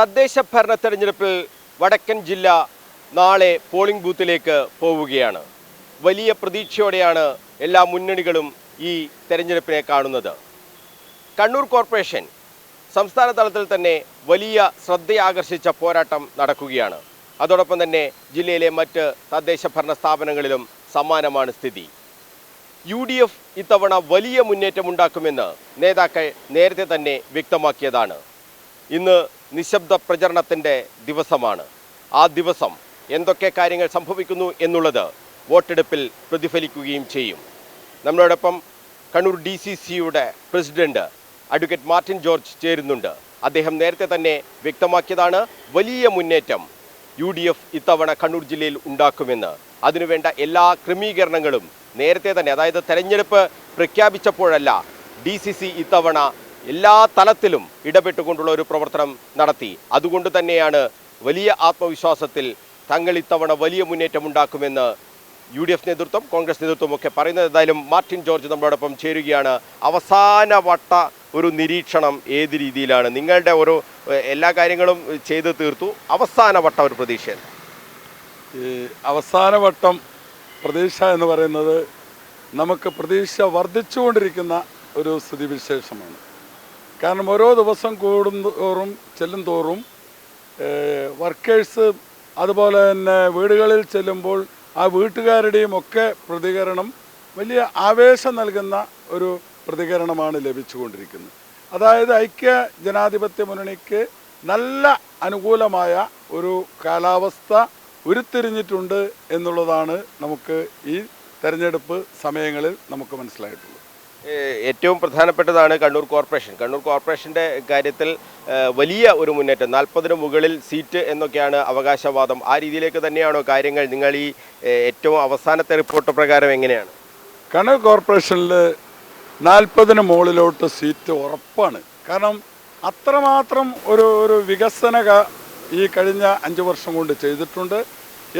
തദ്ദേശ ഭരണ തെരഞ്ഞെടുപ്പിൽ വടക്കൻ ജില്ല നാളെ പോളിംഗ് ബൂത്തിലേക്ക് പോവുകയാണ്. വലിയ പ്രതീക്ഷയോടെയാണ് എല്ലാ മുന്നണികളും ഈ തെരഞ്ഞെടുപ്പിനെ കാണുന്നത്. കണ്ണൂർ കോർപ്പറേഷൻ സംസ്ഥാന തലത്തിൽ തന്നെ വലിയ ശ്രദ്ധയാകർഷിച്ച പോരാട്ടം നടക്കുകയാണ്. അതോടൊപ്പം തന്നെ ജില്ലയിലെ മറ്റ് തദ്ദേശ ഭരണ സ്ഥാപനങ്ങളിലും സമാനമാണ് സ്ഥിതി. യു ഡി എഫ് ഇത്തവണ വലിയ മുന്നേറ്റമുണ്ടാക്കുമെന്ന് നേതാക്കൾ നേരത്തെ തന്നെ വ്യക്തമാക്കിയതാണ്. ഇന്ന് നിശബ്ദ പ്രചരണത്തിന്റെ ദിവസമാണ്. ആ ദിവസം എന്തൊക്കെ കാര്യങ്ങൾ സംഭവിക്കുന്നു എന്നുള്ളത് വോട്ടെടുപ്പിൽ പ്രതിഫലിക്കുകയും ചെയ്യും. നമ്മളോടൊപ്പം കണ്ണൂർ ഡി സി സിയുടെ പ്രസിഡന്റ് അഡ്വക്കേറ്റ് മാർട്ടിൻ ജോർജ് ചേരുന്നുണ്ട്. അദ്ദേഹം നേരത്തെ തന്നെ വ്യക്തമാക്കിയതാണ് വലിയ മുന്നേറ്റം യു ഡി എഫ് ഇത്തവണ കണ്ണൂർ ജില്ലയിൽ ഉണ്ടാക്കുമെന്ന്. അതിനുവേണ്ട എല്ലാ ക്രമീകരണങ്ങളും നേരത്തെ തന്നെ അതായത് തെരഞ്ഞെടുപ്പ് പ്രഖ്യാപിച്ചപ്പോഴല്ല ഡി സി സി ഇത്തവണ എല്ലാ തലത്തിലും ഇടപെട്ടുകൊണ്ടുള്ള ഒരു പ്രവർത്തനം നടത്തി. അതുകൊണ്ട് തന്നെയാണ് വലിയ ആത്മവിശ്വാസത്തിൽ തങ്ങൾ ഇത്തവണ വലിയ മുന്നേറ്റം ഉണ്ടാക്കുമെന്ന് യു ഡി എഫ് നേതൃത്വം കോൺഗ്രസ് നേതൃത്വം ഒക്കെ പറയുന്നത്. എന്തായാലും മാർട്ടിൻ ജോർജ് നമ്മളോടൊപ്പം ചേരുകയാണ്. അവസാന വട്ട ഒരു നിരീക്ഷണം ഏത് രീതിയിലാണ്? നിങ്ങളുടെ ഓരോ എല്ലാ കാര്യങ്ങളും ചെയ്ത് തീർത്തു. അവസാന വട്ട ഒരു പ്രതീക്ഷ ഈ അവസാന വട്ടം പ്രതീക്ഷ എന്ന് പറയുന്നത് നമുക്ക് പ്രതീക്ഷ വർദ്ധിച്ചുകൊണ്ടിരിക്കുന്ന ഒരു സ്ഥിതിവിശേഷമാണ്. കാരണം ഓരോ ദിവസം കൂടും തോറും ചെല്ലും തോറും വർക്കേഴ്സ് അതുപോലെ തന്നെ വീടുകളിൽ ചെല്ലുമ്പോൾ ആ വീട്ടുകാരുടെയും ഒക്കെ പ്രതികരണം വലിയ ആവേശം നൽകുന്ന ഒരു പ്രതികരണമാണ് ലഭിച്ചുകൊണ്ടിരിക്കുന്നത്. അതായത് ഐക്യ ജനാധിപത്യ മുന്നണിക്ക് നല്ല അനുകൂലമായ ഒരു കാലാവസ്ഥ ഉരുത്തിരിഞ്ഞിട്ടുണ്ട് എന്നുള്ളതാണ് നമുക്ക് ഈ തെരഞ്ഞെടുപ്പ് സമയങ്ങളിൽ നമുക്ക് മനസ്സിലായിട്ടുള്ളത്. ഏറ്റവും പ്രധാനപ്പെട്ടതാണ് കണ്ണൂർ കോർപ്പറേഷൻ. കണ്ണൂർ കോർപ്പറേഷന്റെ കാര്യത്തിൽ വലിയ ഒരു മുന്നേറ്റം. നാൽപ്പതിന് മുകളിൽ സീറ്റ് എന്നൊക്കെയാണ് അവകാശവാദം. ആ രീതിയിലേക്ക് തന്നെയാണോ കാര്യങ്ങൾ? നിങ്ങൾ ഈ ഏറ്റവും അവസാനത്തെ റിപ്പോർട്ട് പ്രകാരം എങ്ങനെയാണ്? കണ്ണൂർ കോർപ്പറേഷനിൽ നാൽപ്പതിന് മുകളിലോട്ട് സീറ്റ് ഉറപ്പാണ്. കാരണം അത്രമാത്രം ഒരു ഒരു വികസന ഈ കഴിഞ്ഞ അഞ്ച് വർഷം കൊണ്ട് ചെയ്തിട്ടുണ്ട്.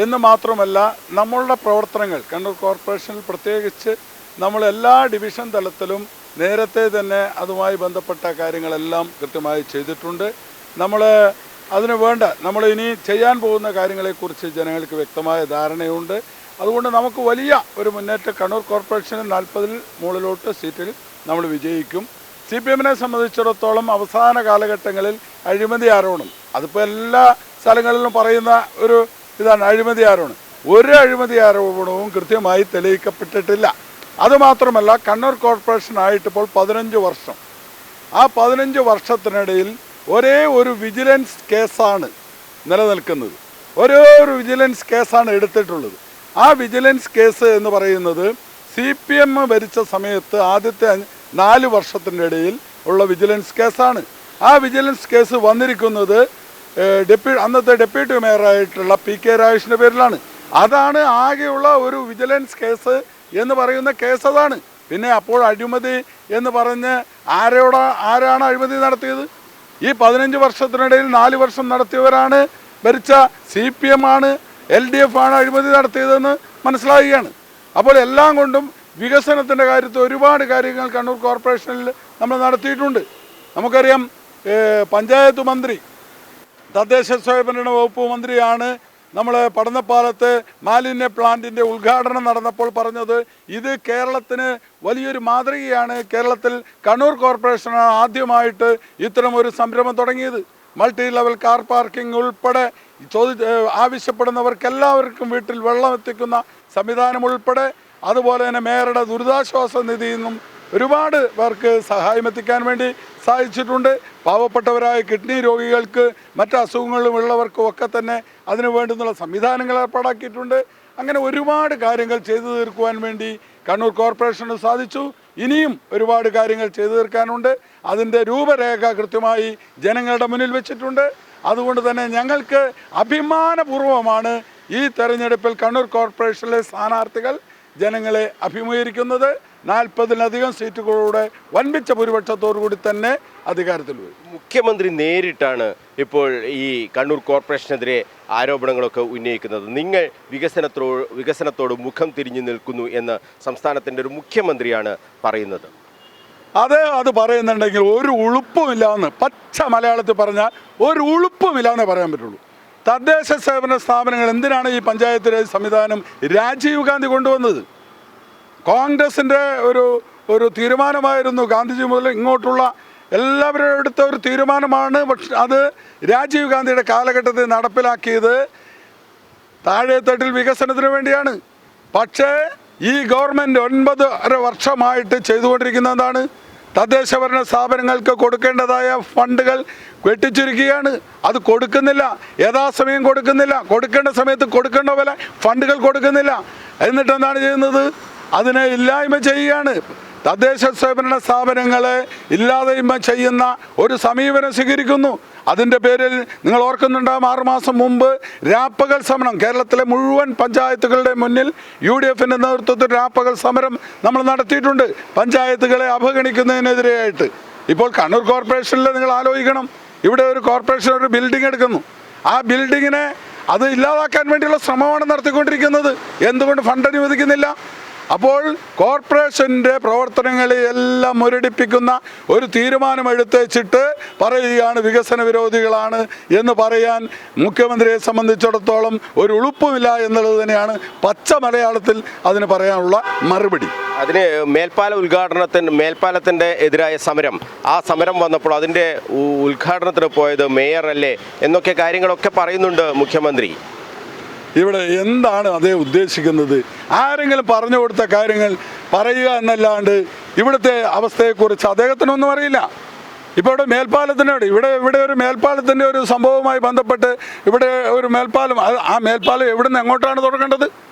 എന്ന് മാത്രമല്ല നമ്മളുടെ പ്രവർത്തനങ്ങൾ കണ്ണൂർ കോർപ്പറേഷനിൽ പ്രത്യേകിച്ച് നമ്മൾ എല്ലാ ഡിവിഷൻ തലത്തിലും നേരത്തെ തന്നെ അതുമായി ബന്ധപ്പെട്ട കാര്യങ്ങളെല്ലാം കൃത്യമായി ചെയ്തിട്ടുണ്ട്. നമ്മൾ അതിന് വേണ്ട നമ്മൾ ഇനി ചെയ്യാൻ പോകുന്ന കാര്യങ്ങളെക്കുറിച്ച് ജനങ്ങൾക്ക് വ്യക്തമായ ധാരണയുണ്ട്. അതുകൊണ്ട് നമുക്ക് വലിയ ഒരു മുന്നേറ്റം കണ്ണൂർ കോർപ്പറേഷന് നാൽപ്പതിൽ മുകളിലോട്ട് സീറ്റിൽ നമ്മൾ വിജയിക്കും. സി പി എമ്മിനെ സംബന്ധിച്ചിടത്തോളം അവസാന കാലഘട്ടങ്ങളിൽ അഴിമതി ആരോപണം അതിപ്പോൾ എല്ലാ സ്ഥലങ്ങളിലും പറയുന്ന ഒരു ഇതാണ് അഴിമതി ആരോപണം. ഒരു അഴിമതി ആരോപണവും കൃത്യമായി തെളിയിക്കപ്പെട്ടിട്ടില്ല. അതുമാത്രമല്ല കണ്ണൂർ കോർപ്പറേഷൻ ഇപ്പോൾ പതിനഞ്ച് വർഷം. ആ പതിനഞ്ച് വർഷത്തിനിടയിൽ ഒരേ ഒരു വിജിലൻസ് കേസാണ് നിലനിൽക്കുന്നത്. ഒരേ ഒരു വിജിലൻസ് കേസാണ് എടുത്തിട്ടുള്ളത്. ആ വിജിലൻസ് കേസ് എന്ന് പറയുന്നത് സി പി എം ഭരിച്ച സമയത്ത് ആദ്യത്തെ നാല് വർഷത്തിന്റെ ഇടയിൽ ഉള്ള വിജിലൻസ് കേസാണ്. ആ വിജിലൻസ് കേസ് വന്നിരിക്കുന്നത് ഡെപ്യൂ അന്നത്തെ ഡെപ്യൂട്ടി മേയറായിട്ടുള്ള പി കെ രാജേഷിന്റെ പേരിലാണ്. അതാണ് ആകെയുള്ള ഒരു വിജിലൻസ് കേസ് എന്ന് പറയുന്ന കേസ് അതാണ്. പിന്നെ അപ്പോൾ അഴിമതി എന്ന് പറഞ്ഞ് ആരോടാ ആരാണ് അഴിമതി നടത്തിയത്? ഈ പതിനഞ്ച് വർഷത്തിനിടയിൽ നാല് വർഷം നടത്തിയവരാണ് ഭരിച്ച സി പി എം ആണ് എൽ ഡി എഫ് ആണ് അഴിമതി നടത്തിയതെന്ന് മനസ്സിലാവുകയാണ്. അപ്പോൾ എല്ലാം കൊണ്ടും വികസനത്തിന്റെ കാര്യത്തിൽ ഒരുപാട് കാര്യങ്ങൾ കണ്ണൂർ കോർപ്പറേഷനിൽ നമ്മൾ നടത്തിയിട്ടുണ്ട്. നമുക്കറിയാം പഞ്ചായത്ത് മന്ത്രി തദ്ദേശ സ്വയംഭരണ വകുപ്പ് മന്ത്രിയാണ് നമ്മൾ പടന്നപ്പാലത്ത് മാലിന്യ പ്ലാന്റിന്റെ ഉദ്ഘാടനം നടന്നപ്പോൾ പറഞ്ഞത് ഇത് കേരളത്തിന് വലിയൊരു മാതൃകയാണ്. കേരളത്തിൽ കണ്ണൂർ കോർപ്പറേഷനാണ് ആദ്യമായിട്ട് ഇത്തരം ഒരു സംരംഭം തുടങ്ങിയത്. മൾട്ടി ലെവൽ കാർ പാർക്കിംഗ് ഉൾപ്പെടെ ചോദി ആവശ്യപ്പെടുന്നവർക്കെല്ലാവർക്കും വീട്ടിൽ വെള്ളം എത്തിക്കുന്ന സംവിധാനം ഉൾപ്പെടെ അതുപോലെ തന്നെ മേയറുടെ ദുരിതാശ്വാസ നിധിയിൽ നിന്നും ഒരുപാട് പേർക്ക് സഹായം എത്തിക്കാൻ വേണ്ടി സാധിച്ചിട്ടുണ്ട്. പാവപ്പെട്ടവരായ കിഡ്നി രോഗികൾക്ക് മറ്റ് അസുഖങ്ങളും ഉള്ളവർക്കും ഒക്കെ തന്നെ അതിനു വേണ്ടുന്നുള്ള സംവിധാനങ്ങൾ ഏർപ്പാടാക്കിയിട്ടുണ്ട്. അങ്ങനെ ഒരുപാട് കാര്യങ്ങൾ ചെയ്തു തീർക്കുവാൻ വേണ്ടി കണ്ണൂർ കോർപ്പറേഷന് സാധിച്ചു. ഇനിയും ഒരുപാട് കാര്യങ്ങൾ ചെയ്തു തീർക്കാനുണ്ട്. അതിന്റെ രൂപരേഖ കൃത്യമായി ജനങ്ങളുടെ മുന്നിൽ വെച്ചിട്ടുണ്ട്. അതുകൊണ്ട് തന്നെ ഞങ്ങൾക്ക് അഭിമാനപൂർവമാണ് ഈ തെരഞ്ഞെടുപ്പിൽ കണ്ണൂർ കോർപ്പറേഷനിലെ സ്ഥാനാർത്ഥികൾ ജനങ്ങളെ അഭിമുഖീകരിക്കുന്നത്. നാൽപ്പതിലധികം സീറ്റുകളോടെ വൻപിച്ച ഭൂരിപക്ഷത്തോടുകൂടി തന്നെ അധികാരത്തിൽ വരും. മുഖ്യമന്ത്രി നേരിട്ടാണ് ഇപ്പോൾ ഈ കണ്ണൂർ കോർപ്പറേഷനെതിരെ ആരോപണങ്ങളൊക്കെ ഉന്നയിക്കുന്നത്. നിങ്ങൾ വികസനത്തോ വികസനത്തോട് മുഖം തിരിഞ്ഞു നിൽക്കുന്നു എന്ന് സംസ്ഥാനത്തിന്റെ ഒരു മുഖ്യമന്ത്രിയാണ് പറയുന്നത്. അതെ അത് പറയുന്നുണ്ടെങ്കിൽ ഒരു ഉളുപ്പുമില്ലാന്ന് പച്ച മലയാളത്തിൽ പറഞ്ഞാൽ ഒരു ഉളുപ്പുമില്ലാന്നേ പറയാൻ പറ്റുള്ളൂ. തദ്ദേശ സേവന സ്ഥാപനങ്ങൾ എന്തിനാണ് ഈ പഞ്ചായത്ത് രാജ് സംവിധാനം രാജീവ് ഗാന്ധി കൊണ്ടുവന്നത്? കോൺഗ്രസിന്റെ ഒരു ഒരു തീരുമാനമായിരുന്നു ഗാന്ധിജി മുതൽ ഇങ്ങോട്ടുള്ള എല്ലാവരും എടുത്ത ഒരു തീരുമാനമാണ്. പക്ഷെ അത് രാജീവ് ഗാന്ധിയുടെ കാലഘട്ടത്തിൽ നടപ്പിലാക്കിയത് താഴെത്തട്ടിൽ വികസനത്തിന് വേണ്ടിയാണ്. പക്ഷേ ഈ ഗവൺമെന്റ് ഒൻപത് അര വർഷമായിട്ട് ചെയ്തുകൊണ്ടിരിക്കുന്ന എന്താണ്? തദ്ദേശ ഭരണ സ്ഥാപനങ്ങൾക്ക് കൊടുക്കേണ്ടതായ ഫണ്ടുകൾ വെട്ടിച്ചുരുക്കുകയാണ്. അത് കൊടുക്കുന്നില്ല. യഥാസമയം കൊടുക്കുന്നില്ല. കൊടുക്കേണ്ട സമയത്ത് കൊടുക്കേണ്ട പോലെ ഫണ്ടുകൾ കൊടുക്കുന്നില്ല. എന്നിട്ട് എന്താണ് ചെയ്യുന്നത്? അതിനെ ഇല്ലായ്മ ചെയ്യുകയാണ് തദ്ദേശ സ്വയംഭരണ സ്ഥാപനങ്ങളെ ഇല്ലാതെയ്മ ചെയ്യുന്ന ഒരു സമീപനം സ്വീകരിക്കുന്നു. അതിന്റെ പേരിൽ നിങ്ങൾ ഓർക്കുന്നുണ്ടാകും ആറുമാസം മുമ്പ് രാപ്പകൽ സമരം. കേരളത്തിലെ മുഴുവൻ പഞ്ചായത്തുകളുടെ മുന്നിൽ യു ഡി എഫിന്റെ നേതൃത്വത്തിൽ രാപ്പകൽ സമരം നമ്മൾ നടത്തിയിട്ടുണ്ട്. പഞ്ചായത്തുകളെ അവഗണിക്കുന്നതിനെതിരെയായിട്ട്. ഇപ്പോൾ കണ്ണൂർ കോർപ്പറേഷനിൽ നിങ്ങൾ ആലോചിക്കണം. ഇവിടെ ഒരു കോർപ്പറേഷൻ ഒരു ബിൽഡിംഗ് എടുക്കുന്നു. ആ ബിൽഡിങ്ങിനെ അത് ഇല്ലാതാക്കാൻ വേണ്ടിയുള്ള ശ്രമമാണ് നടത്തിക്കൊണ്ടിരിക്കുന്നത്. എന്തുകൊണ്ട് ഫണ്ട് അനുവദിക്കുന്നില്ല? അപ്പോൾ കോർപ്പറേഷന്റെ പ്രവർത്തനങ്ങളെ എല്ലാം മുരടിപ്പിക്കുന്ന ഒരു തീരുമാനം എടുത്തേച്ചിട്ട് പറയുകയാണ് വികസന വിരോധികളാണ് എന്ന് പറയാൻ മുഖ്യമന്ത്രിയെ സംബന്ധിച്ചിടത്തോളം ഒരു ഉളുപ്പുമില്ല എന്നുള്ളത് തന്നെയാണ് പച്ച മലയാളത്തിൽ അതിന് പറയാനുള്ള മറുപടി. അതിന് മേൽപ്പാല ഉദ്ഘാടനത്തിന് മേൽപ്പാലത്തിന്റെ എതിരായ സമരം. ആ സമരം വന്നപ്പോൾ അതിന്റെ ഉദ്ഘാടനത്തിന് പോയത് മേയർ അല്ലേ എന്നൊക്കെ കാര്യങ്ങളൊക്കെ പറയുന്നുണ്ട് മുഖ്യമന്ത്രി. ഇവിടെ എന്താണ് അതേ ഉദ്ദേശിക്കുന്നത്? ആരെങ്കിലും പറഞ്ഞു കൊടുത്ത കാര്യങ്ങൾ പറയുക എന്നല്ലാണ്ട് ഇവിടുത്തെ അവസ്ഥയെക്കുറിച്ച് അദ്ദേഹത്തിനൊന്നും അറിയില്ല. ഇപ്പോൾ ഇവിടെ മേൽപ്പാലത്തിനോട് ഇവിടെ ഇവിടെ ഒരു മേൽപ്പാലത്തിന്റെ ഒരു സംഭവവുമായി ബന്ധപ്പെട്ട് ഇവിടെ ഒരു മേൽപ്പാലം ആ മേൽപ്പാലം എവിടുന്ന് എങ്ങോട്ടാണ് തുടങ്ങേണ്ടത്?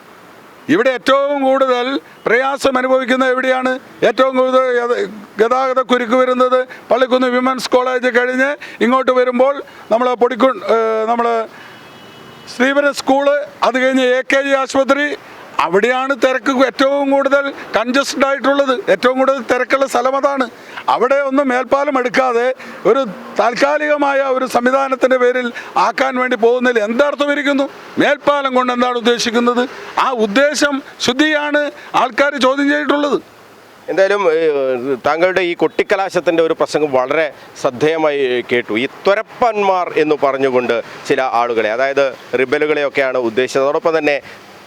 ഇവിടെ ഏറ്റവും കൂടുതൽ പ്രയാസം അനുഭവിക്കുന്നത് എവിടെയാണ്? ഏറ്റവും കൂടുതൽ ഗത- ഗതാഗത കുരുക്ക് വരുന്നത് പള്ളിക്കുന്ന് വിമൻസ് കോളേജ് കഴിഞ്ഞ് ഇങ്ങോട്ട് വരുമ്പോൾ നമ്മൾ പൊടിക്കു നമ്മൾ ശ്രീവര സ്കൂൾ അത് കഴിഞ്ഞ് എ കെ ജി ആശുപത്രി. അവിടെയാണ് തിരക്ക് ഏറ്റവും കൂടുതൽ കൺജസ്റ്റഡ് ആയിട്ടുള്ളത്. ഏറ്റവും കൂടുതൽ തിരക്കുള്ള സ്ഥലം അതാണ്. അവിടെ ഒന്നും മേൽപ്പാലം എടുക്കാതെ ഒരു താൽക്കാലികമായ ഒരു സംവിധാനത്തിന്റെ പേരിൽ ആക്കാൻ വേണ്ടി പോകുന്നതിൽ എന്താർത്ഥം ഇരിക്കുന്നു? മേൽപ്പാലം കൊണ്ട് എന്താണ് ഉദ്ദേശിക്കുന്നത്? ആ ഉദ്ദേശം ശുദ്ധിയാണ് ആൾക്കാർ ചോദ്യം ചെയ്തിട്ടുള്ളത്. എന്തായാലും താങ്കളുടെ ഈ കൊട്ടിക്കലാശത്തിന്റെ ഒരു പ്രസംഗം വളരെ ശ്രദ്ധേയമായി കേട്ടു. ഈ ത്വരപ്പന്മാർ എന്ന് പറഞ്ഞുകൊണ്ട് ചില ആളുകളെ അതായത് റിബലുകളെയൊക്കെയാണ് ഉദ്ദേശിച്ചത്. അതോടൊപ്പം തന്നെ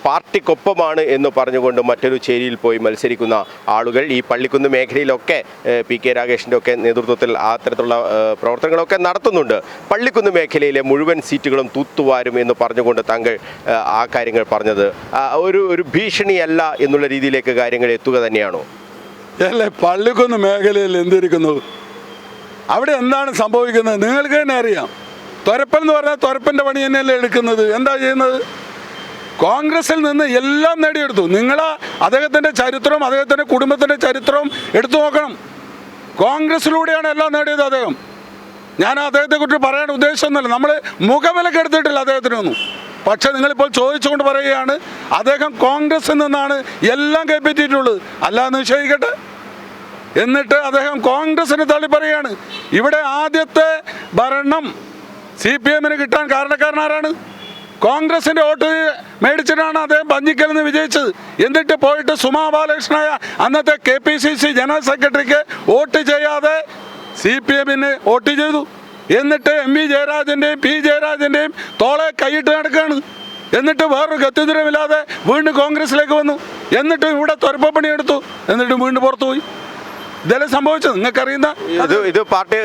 പാർട്ടിക്കൊപ്പമാണ് എന്ന് പറഞ്ഞുകൊണ്ട് മറ്റൊരു ചേരിയിൽ പോയി മത്സരിക്കുന്ന ആളുകൾ ഈ പള്ളിക്കുന്ന് മേഖലയിലൊക്കെ പി കെ രാഗേഷിന്റെ ഒക്കെ നേതൃത്വത്തിൽ അത്തരത്തിലുള്ള പ്രവർത്തനങ്ങളൊക്കെ നടത്തുന്നുണ്ട്. പള്ളിക്കുന്ന് മേഖലയിലെ മുഴുവൻ സീറ്റുകളും തൂത്തുവാരും എന്ന് പറഞ്ഞുകൊണ്ട് താങ്കൾ ആ കാര്യങ്ങൾ പറഞ്ഞത്. ഒരു ഒരു ഭീഷണിയല്ല എന്നുള്ള രീതിയിലേക്ക് കാര്യങ്ങൾ എത്തുക തന്നെയാണോ? അല്ലേ? പള്ളിക്കുന്ന് മേഖലയിൽ എന്തിരിക്കുന്നു? അവിടെ എന്താണ് സംഭവിക്കുന്നത്? നിങ്ങൾക്ക് തന്നെ അറിയാം. തൊരപ്പൻ എന്ന് പറഞ്ഞാൽ തൊരപ്പന്റെ പണി തന്നെയല്ലേ എടുക്കുന്നത്. എന്താ ചെയ്യുന്നത്? കോൺഗ്രസിൽ നിന്ന് എല്ലാം നേടിയെടുത്തു. നിങ്ങൾ അദ്ദേഹത്തിന്റെ ചരിത്രവും അദ്ദേഹത്തിന്റെ കുടുംബത്തിന്റെ ചരിത്രവും എടുത്തു നോക്കണം. കോൺഗ്രസിലൂടെയാണ് എല്ലാം നേടിയത് അദ്ദേഹം. ഞാൻ അദ്ദേഹത്തെക്കുറിച്ച് പറയാൻ ഉദ്ദേശമൊന്നുമില്ല നമ്മൾ മുഖവിലക്ക് എടുത്തിട്ടില്ല അദ്ദേഹത്തിനൊന്നും പക്ഷെ നിങ്ങളിപ്പോൾ ചോദിച്ചുകൊണ്ട് പറയുകയാണ് അദ്ദേഹം കോൺഗ്രസിൽ നിന്നാണ് എല്ലാം കൈപ്പറ്റിയിട്ടുള്ളത്. അല്ലാന്ന് നിഷേധിക്കട്ടെ എന്നിട്ട് അദ്ദേഹം കോൺഗ്രസിന് തള്ളി പറയാണ് ഇവിടെ ആദ്യത്തെ ഭരണം സി പി എമ്മിന് കിട്ടാൻ കാരണക്കാരനാരാണ്? കോൺഗ്രസിന്റെ വോട്ട് മേടിച്ചിട്ടാണ് അദ്ദേഹം പഞ്ചിക്കൽ നിന്ന് വിജയിച്ചത്. എന്നിട്ട് പോയിട്ട് സുമാ ബാലകൃഷ്ണനായ അന്നത്തെ K P C C general സെക്രട്ടറിക്ക് വോട്ട് ചെയ്യാതെ സി പി എമ്മിന് വോട്ട് ചെയ്തു. എന്നിട്ട് എം വി ജയരാജന്റെയും പി ജയരാജന്റെയും തോളെ കൈയിട്ട് നടക്കുകയാണ്. എന്നിട്ട് വേറൊരു ഗത്യന്തരമില്ലാതെ വീണ്ടും കോൺഗ്രസിലേക്ക് വന്നു. എന്നിട്ടും ഇവിടെ ത്വരപ്പണി എടുത്തു എന്നിട്ടും വീണ്ടും പുറത്തു പോയി ഇതല്ലേ സംഭവിച്ചത്. നിങ്ങൾക്കറിയുന്ന ഇത് ഇത് പാർട്ടി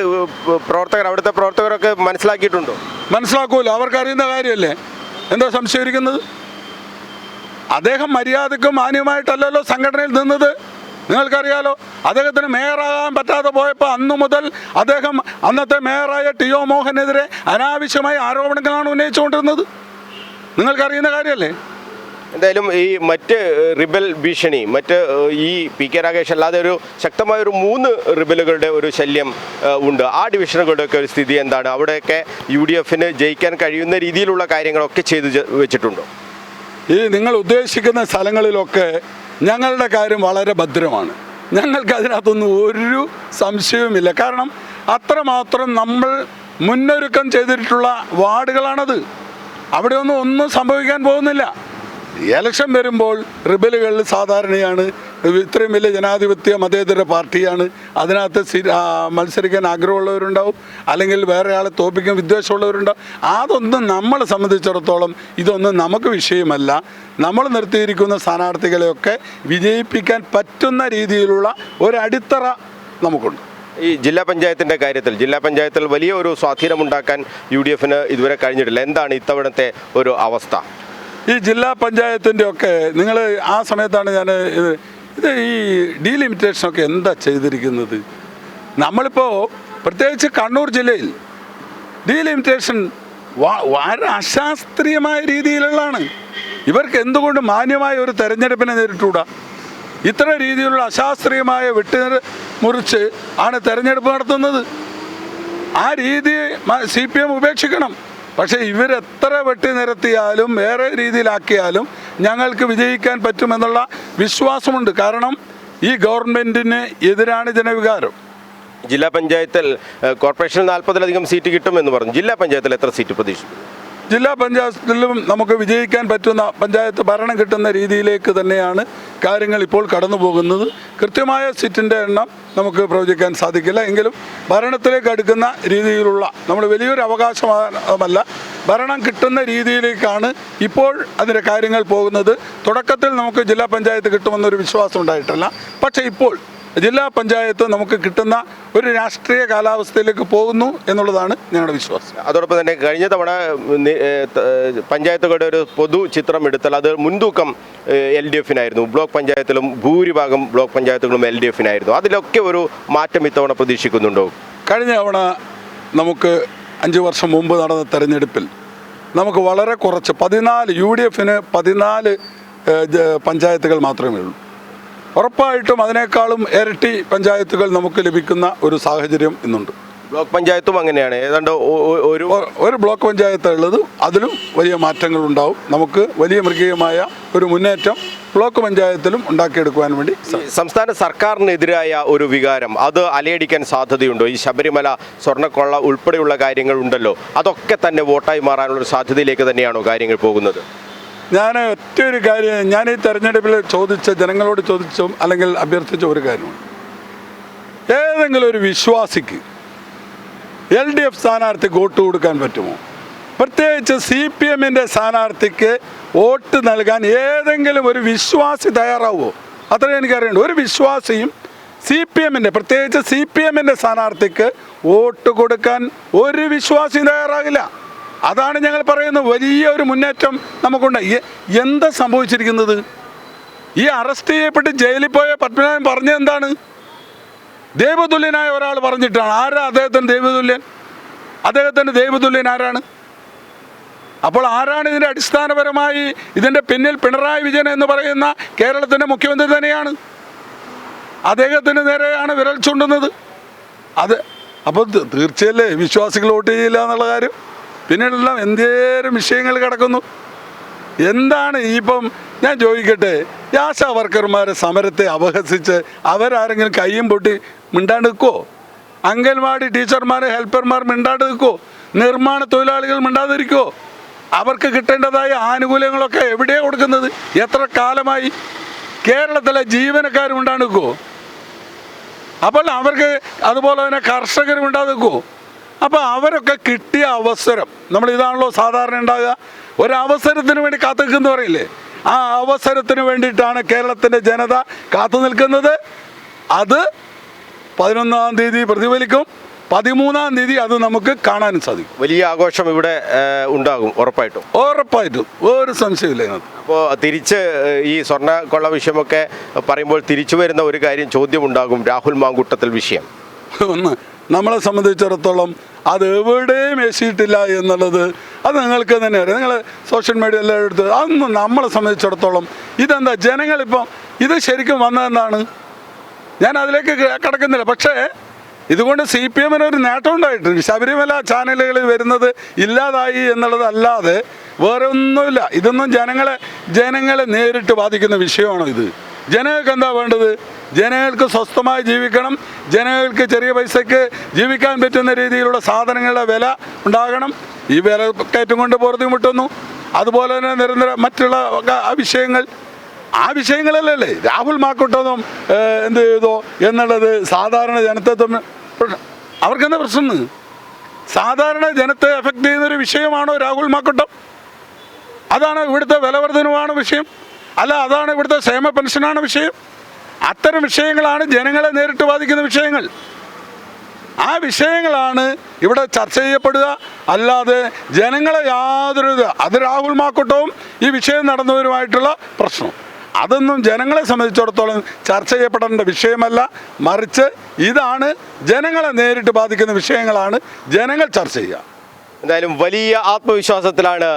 പ്രവർത്തകർ അവിടുത്തെ പ്രവർത്തകരൊക്കെ മനസ്സിലാക്കിയിട്ടുണ്ടോ? മനസ്സിലാക്കുമല്ലോ അവർക്കറിയുന്ന കാര്യമല്ലേ? എന്താ സംശയിക്കുന്നത് അദ്ദേഹം മര്യാദക്കും മാന്യമായിട്ടല്ലല്ലോ സംഘടനയിൽ നിന്നത്. നിങ്ങൾക്കറിയാലോ അദ്ദേഹത്തിന് മേയറാകാൻ പറ്റാതെ പോയപ്പോൾ അന്നു മുതൽ അദ്ദേഹം അന്നത്തെ മേയറായ ടി ഒ മോഹനെതിരെ അനാവശ്യമായ ആരോപണങ്ങളാണ് ഉന്നയിച്ചുകൊണ്ടിരുന്നത്. നിങ്ങൾക്കറിയുന്ന കാര്യമല്ലേ? എന്തായാലും ഈ മറ്റ് റിബൽ ഭീഷണി മറ്റ് ഈ പി കെ രാഗേഷ് അല്ലാതെ ഒരു ശക്തമായ ഒരു മൂന്ന് റിബലുകളുടെ ഒരു ശല്യം ഉണ്ട്. ആ ഡിവിഷനുകളുടെയൊക്കെ ഒരു സ്ഥിതി എന്താണ്? അവിടെയൊക്കെ യു ഡി എഫിന് ജയിക്കാൻ കഴിയുന്ന രീതിയിലുള്ള കാര്യങ്ങളൊക്കെ ചെയ്തു വെച്ചിട്ടുണ്ടോ? ഈ നിങ്ങൾ ഉദ്ദേശിക്കുന്ന സ്ഥലങ്ങളിലൊക്കെ ഞങ്ങളുടെ കാര്യം വളരെ ഭദ്രമാണ്. ഞങ്ങൾക്ക് അതിനകത്തൊന്നും ഒരു സംശയവുമില്ല കാരണം അത്രമാത്രം നമ്മൾ മുന്നൊരുക്കം ചെയ്തിട്ടുള്ള വാർഡുകളാണത്. അവിടെ ഒന്നും ഒന്നും സംഭവിക്കാൻ പോകുന്നില്ല. ഇലക്ഷൻ വരുമ്പോൾ റിബലുകൾ സാധാരണയാണ് ഇത്രയും വലിയ ജനാധിപത്യ മതേതര പാർട്ടിയാണ്. അതിനകത്ത് മത്സരിക്കാൻ ആഗ്രഹമുള്ളവരുണ്ടാവും അല്ലെങ്കിൽ വേറെ ആളെ തോപ്പിക്കാൻ വിദ്വേഷമുള്ളവരുണ്ടാവും. അതൊന്നും നമ്മളെ സംബന്ധിച്ചിടത്തോളം ഇതൊന്നും നമുക്ക് വിഷയമല്ല. നമ്മൾ നിർത്തിയിരിക്കുന്ന സ്ഥാനാർത്ഥികളെയൊക്കെ വിജയിപ്പിക്കാൻ പറ്റുന്ന രീതിയിലുള്ള ഒരടിത്തറ നമുക്കുണ്ട്. ഈ ജില്ലാ പഞ്ചായത്തിന്റെ കാര്യത്തിൽ ജില്ലാ പഞ്ചായത്തിൽ വലിയ ഒരു സ്വാധീനമുണ്ടാക്കാൻ യു ഡി എഫിന് ഇതുവരെ കഴിഞ്ഞിട്ടില്ല. എന്താണ് ഇത്തവണത്തെ ഒരു അവസ്ഥ? ഈ ജില്ലാ പഞ്ചായത്തിന്റെ ഒക്കെ നിങ്ങൾ ആ സമയത്താണ് ഞാൻ ഇത് ഇത് ഈ ഡീലിമിറ്റേഷനൊക്കെ എന്താ ചെയ്തിരിക്കുന്നത്? നമ്മളിപ്പോൾ പ്രത്യേകിച്ച് കണ്ണൂർ ജില്ലയിൽ ഡീലിമിറ്റേഷൻ വളരെ അശാസ്ത്രീയമായ രീതിയിലുള്ളതാണ്. ഇവർക്ക് എന്തുകൊണ്ട് മാന്യമായ ഒരു തെരഞ്ഞെടുപ്പിനെ നേരിട്ടൂടാ? ഇത്ര രീതിയിലുള്ള അശാസ്ത്രീയമായ വെട്ടി മുറിച്ച് ആണ് തെരഞ്ഞെടുപ്പ് നടത്തുന്നത്. ആ രീതി സി പി എം ഉപേക്ഷിക്കണം. പക്ഷേ ഇവരെത്ര വെട്ടി നിരത്തിയാലും വേറെ രീതിയിലാക്കിയാലും ഞങ്ങൾക്ക് വിജയിക്കാൻ പറ്റുമെന്നുള്ള വിശ്വാസമുണ്ട്. കാരണം ഈ ഗവൺമെന്റിന് എതിരാണ് ജനവികാരം. ജില്ലാ പഞ്ചായത്തിൽ കോർപ്പറേഷനിൽ നാൽപ്പതിലധികം സീറ്റ് കിട്ടുമെന്ന് പറഞ്ഞു. ജില്ലാ പഞ്ചായത്തിൽ എത്ര സീറ്റ് പ്രതീക്ഷിക്കുന്നു? ജില്ലാ പഞ്ചായത്തിലും നമുക്ക് വിജയിക്കാൻ പറ്റുന്ന പഞ്ചായത്ത് ഭരണം കിട്ടുന്ന രീതിയിലേക്ക് തന്നെയാണ് കാര്യങ്ങൾ ഇപ്പോൾ കടന്നു പോകുന്നത് കൃത്യമായ സീറ്റിന്റെ എണ്ണം നമുക്ക് പ്രവചിക്കാൻ സാധിക്കില്ല. എങ്കിലും ഭരണത്തിലേക്ക് അടുക്കുന്ന രീതിയിലുള്ള നമ്മൾ വലിയൊരു അവകാശമല്ല ഭരണം കിട്ടുന്ന രീതിയിലേക്കാണ് ഇപ്പോൾ അതിന്റെ കാര്യങ്ങൾ പോകുന്നത്. തുടക്കത്തിൽ നമുക്ക് ജില്ലാ പഞ്ചായത്ത് കിട്ടുമെന്നൊരു വിശ്വാസം ഉണ്ടായിട്ടില്ല. പക്ഷേ ഇപ്പോൾ ജില്ലാ പഞ്ചായത്ത് നമുക്ക് കിട്ടുന്ന ഒരു രാഷ്ട്രീയ കാലാവസ്ഥയിലേക്ക് പോകുന്നു എന്നുള്ളതാണ് ഞങ്ങളുടെ വിശ്വാസം. അതോടൊപ്പം തന്നെ കഴിഞ്ഞ തവണ പഞ്ചായത്തുകളുടെ ഒരു പൊതു ചിത്രം എടുത്താൽ അത് മുൻതൂക്കം എൽ ഡി എഫിനായിരുന്നു. ബ്ലോക്ക് പഞ്ചായത്തിലും ഭൂരിഭാഗം ബ്ലോക്ക് പഞ്ചായത്തുകളും എൽ ഡി എഫിനായിരുന്നു. അതിലൊക്കെ ഒരു മാറ്റം ഇത്തവണ പ്രതീക്ഷിക്കുന്നുണ്ടോ? കഴിഞ്ഞ തവണ നമുക്ക് അഞ്ച് വർഷം മുമ്പ് നടന്ന തെരഞ്ഞെടുപ്പിൽ നമുക്ക് വളരെ കുറച്ച് പതിനാല് യു ഡി എഫിന് പതിനാല് പഞ്ചായത്തുകൾ മാത്രമേ ഉള്ളൂ. ഉറപ്പായിട്ടും അതിനേക്കാളും ഇരട്ടി പഞ്ചായത്തുകൾ നമുക്ക് ലഭിക്കുന്ന ഒരു സാഹചര്യം ഇന്നുണ്ട്. ബ്ലോക്ക് പഞ്ചായത്തും അങ്ങനെയാണ്. ഏതാണ്ട് ഒരു ഒരു ബ്ലോക്ക് പഞ്ചായത്ത് ഉള്ളത് അതിലും വലിയ മാറ്റങ്ങൾ ഉണ്ടാവും. നമുക്ക് വലിയ മൃഗീയമായ ഒരു മുന്നേറ്റം ബ്ലോക്ക് പഞ്ചായത്തിലും ഉണ്ടാക്കിയെടുക്കുവാൻ വേണ്ടി സംസ്ഥാന സർക്കാരിനെതിരായ ഒരു വികാരം അത് അലയടിക്കാൻ സാധ്യതയുണ്ടോ. ഈ ശബരിമല സ്വർണക്കൊള്ള ഉൾപ്പെടെയുള്ള കാര്യങ്ങൾ ഉണ്ടല്ലോ. അതൊക്കെ തന്നെ വോട്ടായി മാറാനുള്ള സാധ്യതയിലേക്ക് തന്നെയാണോ കാര്യങ്ങൾ പോകുന്നത്? ഞാൻ ഒറ്റ ഒരു കാര്യം ഞാൻ ഈ തെരഞ്ഞെടുപ്പിൽ ചോദിച്ച ജനങ്ങളോട് ചോദിച്ചും അല്ലെങ്കിൽ അഭ്യർത്ഥിച്ച ഒരു കാര്യമാണ് ഏതെങ്കിലും ഒരു വിശ്വാസിക്ക് എൽ ഡി എഫ് സ്ഥാനാർത്ഥിക്ക് വോട്ട് കൊടുക്കാൻ പറ്റുമോ? പ്രത്യേകിച്ച് സി പി എമ്മിന്റെ സ്ഥാനാർത്ഥിക്ക് വോട്ട് നൽകാൻ ഏതെങ്കിലും ഒരു വിശ്വാസി തയ്യാറാവുമോ? അത്രയും എനിക്കറിയണ്ട ഒരു വിശ്വാസിയും സി പി എമ്മിന്റെ പ്രത്യേകിച്ച് സി പി എമ്മിന്റെ സ്ഥാനാർത്ഥിക്ക് വോട്ട് കൊടുക്കാൻ ഒരു വിശ്വാസിയും തയ്യാറാകില്ല. അതാണ് ഞങ്ങൾ പറയുന്ന വലിയ ഒരു മുന്നേറ്റം നമുക്കുണ്ട്. എന്താ സംഭവിച്ചിരിക്കുന്നത്? ഈ അറസ്റ്റ് ചെയ്യപ്പെട്ട് ജയിലിൽ പോയ പത്മനാഭൻ പറഞ്ഞത് എന്താണ്? ദൈവതുല്യനായ ഒരാൾ പറഞ്ഞിട്ടാണ്. ആരാ അദ്ദേഹത്തിന് ദൈവതുല്യൻ? അദ്ദേഹത്തിന്റെ ദൈവതുല്യൻ ആരാണ്? അപ്പോൾ ആരാണ് ഇതിന്റെ അടിസ്ഥാനപരമായി ഇതിന്റെ പിന്നിൽ പിണറായി വിജയൻ എന്ന് പറയുന്ന കേരളത്തിന്റെ മുഖ്യമന്ത്രി തന്നെയാണ്? അദ്ദേഹത്തിന് നേരെയാണ് വിരൽ ചൂണ്ടുന്നത്. അത് അപ്പോൾ തീർച്ചയല്ലേ? വിശ്വാസികൾ വോട്ട് ചെയ്യില്ല എന്നുള്ള കാര്യം? പിന്നീടെല്ലാം എന്തേരും വിഷയങ്ങൾ കിടക്കുന്നു? എന്താണ് ഇപ്പം ഞാൻ ചോദിക്കട്ടെ ആശാ വർക്കർമാരെ സമരത്തെ അപഹസിച്ച് അവരാരെങ്കിലും കയ്യും പൊട്ടി മിണ്ടാണ്ട് നിൽക്കുമോ അംഗൻവാടി ടീച്ചർമാർ ഹെൽപ്പർമാർ മിണ്ടാണ്ട് നിൽക്കുമോ നിർമ്മാണ തൊഴിലാളികൾ മിണ്ടാതിരിക്കുമോ അവർക്ക് കിട്ടേണ്ടതായ ആനുകൂല്യങ്ങളൊക്കെ എവിടെയാണ് കൊടുക്കുന്നത്? എത്ര കാലമായി കേരളത്തിലെ ജീവനക്കാരും നിൽക്കുമോ അപ്പോൾ അവർക്ക് അതുപോലെ തന്നെ കർഷകരും ഉണ്ടാകും നിൽക്കുമോ അപ്പോൾ അവരൊക്കെ കിട്ടിയ അവസരം നമ്മൾ ഇതാണല്ലോ സാധാരണ ഉണ്ടാകുക ഒരവസരത്തിന് വേണ്ടി കാത്തു നിൽക്കുന്നു പറയില്ലേ? ആ അവസരത്തിന് വേണ്ടിയിട്ടാണ് കേരളത്തിന്റെ ജനത കാത്തു നിൽക്കുന്നത്. അത് പതിനൊന്നാം തീയതി പ്രതിഫലിക്കും. പതിമൂന്നാം തീയതി അത് നമുക്ക് കാണാനും സാധിക്കും. വലിയ ആഘോഷം ഇവിടെ ഉണ്ടാകും ഉറപ്പായിട്ടും. ഉറപ്പായിട്ടും. ഒരു സംശയമില്ല ഇതിനകത്ത്. അപ്പോൾ തിരിച്ച് ഈ സ്വർണ കൊള്ള വിഷയമൊക്കെ പറയുമ്പോൾ തിരിച്ചു വരുന്ന ഒരു കാര്യം ചോദ്യം ഉണ്ടാകും രാഹുൽ മാങ്കൂട്ടത്തിൽ വിഷയം. ഒന്ന് നമ്മളെ സംബന്ധിച്ചിടത്തോളം അത് എവിടെയും എസിയിട്ടില്ല എന്നുള്ളത് അത് നിങ്ങൾക്ക് തന്നെ അറിയാം. നിങ്ങൾ സോഷ്യൽ മീഡിയ എല്ലാം എടുത്ത് അതൊന്നും നമ്മളെ സംബന്ധിച്ചിടത്തോളം ഇതെന്താ? ജനങ്ങളിപ്പം ഇത് ശരിക്കും വന്നതെന്താണ്? ഞാൻ അതിലേക്ക് കടക്കുന്നില്ല. പക്ഷേ ഇതുകൊണ്ട് സി പി എമ്മിന് ഒരു നേട്ടം ഉണ്ടായിട്ടുണ്ട്. ശബരിമല ചാനലുകളിൽ വരുന്നത് ഇല്ലാതായി എന്നുള്ളതല്ലാതെ വേറെ ഒന്നുമില്ല ഇതൊന്നും ജനങ്ങളെ ജനങ്ങളെ നേരിട്ട് ബാധിക്കുന്ന വിഷയമാണോ ഇത്? ജനങ്ങൾക്ക് എന്താ വേണ്ടത്? ജനങ്ങൾക്ക് സ്വസ്ഥമായി ജീവിക്കണം. ജനങ്ങൾക്ക് ചെറിയ പൈസയ്ക്ക് ജീവിക്കാൻ പറ്റുന്ന രീതിയിലുള്ള സാധനങ്ങളുടെ വില ഉണ്ടാകണം. ഈ വില കയറ്റം കൊണ്ട് മുട്ടുന്നു. അതുപോലെ തന്നെ നിരന്തര മറ്റുള്ള വിഷയങ്ങൾ. ആ വിഷയങ്ങളല്ലേ രാഹുൽ മാക്കൂട്ടതും എന്ത് ചെയ്തോ എന്നുള്ളത് സാധാരണ ജനത്തെ തമ്മിൽ. അവർക്കെന്താ പ്രശ്നം? സാധാരണ ജനത്തെ എഫക്ട് ചെയ്യുന്നൊരു വിഷയമാണോ രാഹുൽ മാക്കൂട്ടം? അതാണ് ഇവിടുത്തെ വിലവർദ്ധനമാണ് വിഷയം. അല്ല അതാണ് ഇവിടുത്തെ ക്ഷേമ പെൻഷനാണ് വിഷയം. അത്തരം വിഷയങ്ങളാണ് ജനങ്ങളെ നേരിട്ട് ബാധിക്കുന്ന വിഷയങ്ങൾ. ആ വിഷയങ്ങളാണ് ഇവിടെ ചർച്ച ചെയ്യപ്പെടുക. അല്ലാതെ ജനങ്ങളെ യാതൊരു അത് രാഹുൽ മാക്കൂട്ടവും ഈ വിഷയം നടന്നവരുമായിട്ടുള്ള പ്രശ്നം. അതൊന്നും ജനങ്ങളെ സംബന്ധിച്ചിടത്തോളം ചർച്ച ചെയ്യപ്പെടേണ്ട വിഷയമല്ല. മറിച്ച് ഇതാണ് ജനങ്ങളെ നേരിട്ട് ബാധിക്കുന്ന വിഷയങ്ങളാണ് ജനങ്ങൾ ചർച്ച ചെയ്യുക. എന്തായാലും വലിയ ആത്മവിശ്വാസത്തിലാണ്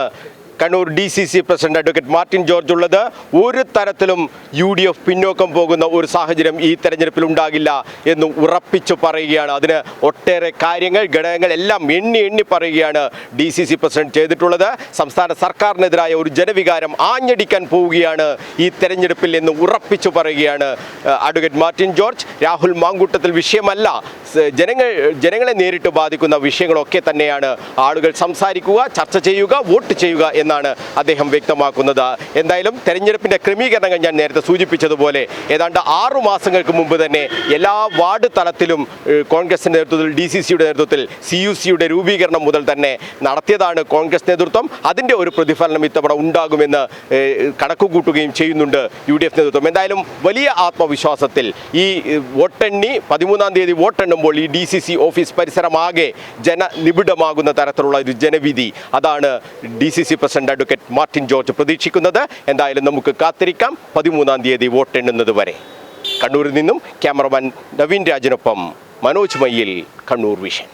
Kannur D C C president advocate Martin George ഉള്ളത് ഒരു തരത്തിലും യു ഡി എഫ് പിന്നോക്കം പോകുന്ന ഒരു സാഹചര്യം ഈ തെരഞ്ഞെടുപ്പിൽ ഉണ്ടാകില്ല എന്ന് ഉറപ്പിച്ചു പറയുകയാണ്. അതിന് ഒട്ടേറെ കാര്യങ്ങൾ ഘടകങ്ങൾ എല്ലാം എണ്ണി എണ്ണി പറയുകയാണ് ഡി സി സി പ്രസിഡന്റ് ചെയ്തിട്ടുള്ളത്. സംസ്ഥാന സർക്കാരിനെതിരായ ഒരു ജനവികാരം ആഞ്ഞടിക്കാൻ പോവുകയാണ് ഈ തെരഞ്ഞെടുപ്പിൽ എന്ന് ഉറപ്പിച്ചു പറയുകയാണ് അഡ്വക്കേറ്റ് മാർട്ടിൻ ജോർജ്. രാഹുൽ മാങ്കൂട്ടത്തിൽ വിഷയമല്ല ജനങ്ങൾ ജനങ്ങളെ നേരിട്ട് ബാധിക്കുന്ന വിഷയങ്ങളൊക്കെ തന്നെയാണ്. ആളുകൾ സംസാരിക്കുക ചർച്ച ചെയ്യുക വോട്ട് ചെയ്യുക എന്നാണ് അദ്ദേഹം വ്യക്തമാക്കുന്നത്. എന്തായാലും തെരഞ്ഞെടുപ്പിന്റെ ക്രമീകരണങ്ങൾ ഞാൻ നേരത്തെ സൂചിപ്പിച്ചതുപോലെ ഏതാണ്ട് ആറു മാസങ്ങൾക്ക് മുമ്പ് തന്നെ എല്ലാ വാർഡ് തലത്തിലും കോൺഗ്രസിന്റെ നേതൃത്വത്തിൽ ഡി സി സിയുടെ നേതൃത്വത്തിൽ സി യു സിയുടെ രൂപീകരണം മുതൽ തന്നെ നടത്തിയതാണ് കോൺഗ്രസ് നേതൃത്വം. അതിന്റെ ഒരു പ്രതിഫലനം ഇത്തവണ ഉണ്ടാകുമെന്ന് കണക്കുകൂട്ടുകയും ചെയ്യുന്നുണ്ട് യു ഡി എഫ് നേതൃത്വം. എന്തായാലും വലിയ ആത്മവിശ്വാസത്തിൽ ഈ വോട്ടെണ്ണി പതിമൂന്നാം തീയതി വോട്ടെണ്ണുമ്പോൾ ഈ ഡി സി സി ഓഫീസ് പരിസരമാകെ ജനനിബിഡമാകുന്ന തരത്തിലുള്ള ഒരു ജനവിധി. അതാണ് D C C president advocate Martin George പ്രതീക്ഷിക്കുന്നത്. എന്തായാലും നമുക്ക് കാത്തിരിക്കാം. പതിമൂന്നാം തീയതി വോട്ടെണ്ണുന്നത് വരെ. കണ്ണൂരിൽ നിന്നും ക്യാമറമാൻ നവീൻ രാജിനൊപ്പം മനോജ് മയ്യിൽ കണ്ണൂർ വിഷൻ.